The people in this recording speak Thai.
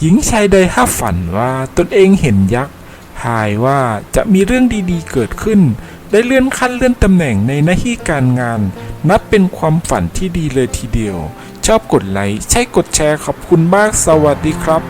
หญิงชายใดห้าฝันว่าตนเองเห็นยักษ์ทายว่าจะมีเรื่องดีๆเกิดขึ้น ได้เลื่อนขั้นเลื่อนตำแหน่งในหน้าที่การงาน นับเป็นความฝันที่ดีเลยทีเดียว ชอบกดไลค์ใช่กดแชร์ขอบคุณมากสวัสดีครับ